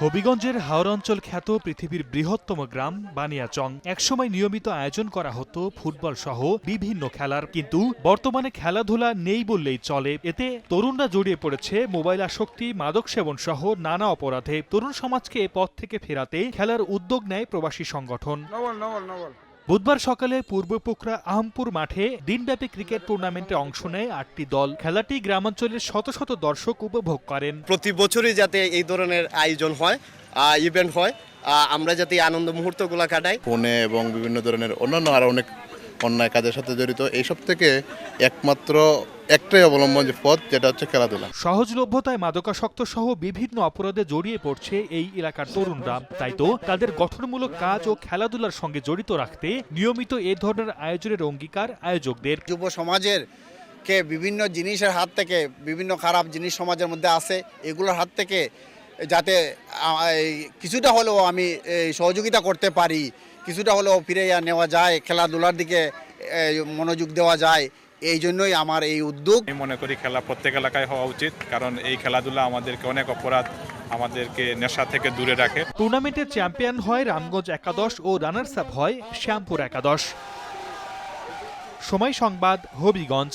হবিগঞ্জের হাওর অঞ্চল খ্যাত পৃথিবীর বৃহত্তম গ্রাম বানিয়াচং। একসময় নিয়মিত আয়োজন করা হতো ফুটবল সহ বিভিন্ন খেলার। কিন্তু বর্তমানে খেলাধুলা নেই বললেই চলে। এতে তরুণরা জড়িয়ে পড়েছে মোবাইল আসক্তি মাদক সেবন সহ নানা অপরাধে। তরুণ সমাজকে এ পথ থেকে ফেরাতে খেলার উদ্যোগ নেয় প্রবাসী সংগঠন। বুধবার সকালে পূর্ব পোখরা আহমপুর মাঠে দিনব্যাপী ক্রিকেট টুর্নামেন্টে অংশ নেয় আটটি দল। খেলাটি গ্রামাঞ্চলের শত শত দর্শক উপভোগ করেন। প্রতি বছরই যাতে এই ধরনের আয়োজন হয় ইভেন্ট হয় আমরা যাতে এই আনন্দ মুহূর্তগুলো কাটাই। ফোনে এবং বিভিন্ন ধরনের অন্যান্য আরও অনেক অন্যায় কাজের সাথে জড়িত। এইসব থেকে একমাত্র একটাই অবলম্বন যে পথ যেটা হচ্ছে খেলাধুলা। সহজলভ্যতায় মাদকাসক্ত সহ বিভিন্ন অপরাধে জড়িয়ে পড়ছে এই এলাকার তরুণরা। তাই তো তাদের গঠনমূলক কাজ ও খেলাধুলার সঙ্গে জড়িত রাখতে নিয়মিত এ ধরনের আয়োজনের অঙ্গীকার আয়োজকদের। যুব সমাজের কে বিভিন্ন জিনিসের হাত থেকে বিভিন্ন খারাপ জিনিস সমাজের মধ্যে আসে এগুলোর হাত থেকে যাতে কিছুটা হলেও আমি সহযোগিতা করতে পারি কিছুটা হলেও ফিরে নেওয়া যায় খেলাধুলার দিকে মনোযোগ দেওয়া যায় এই জন্যই আমার এই উদ্যোগ। আমি মনে করি খেলা প্রত্যেক এলাকায় হওয়া উচিত কারণ এই খেলাধুলা আমাদেরকে অনেক অপরাধ আমাদেরকে নেশা থেকে দূরে রাখে। টুর্নামেন্টের চ্যাম্পিয়ন হয় রামগঞ্জ একাদশ ও রানার্স আপ হয় শ্যামপুর একাদশ। সময় সংবাদ হবিগঞ্জ।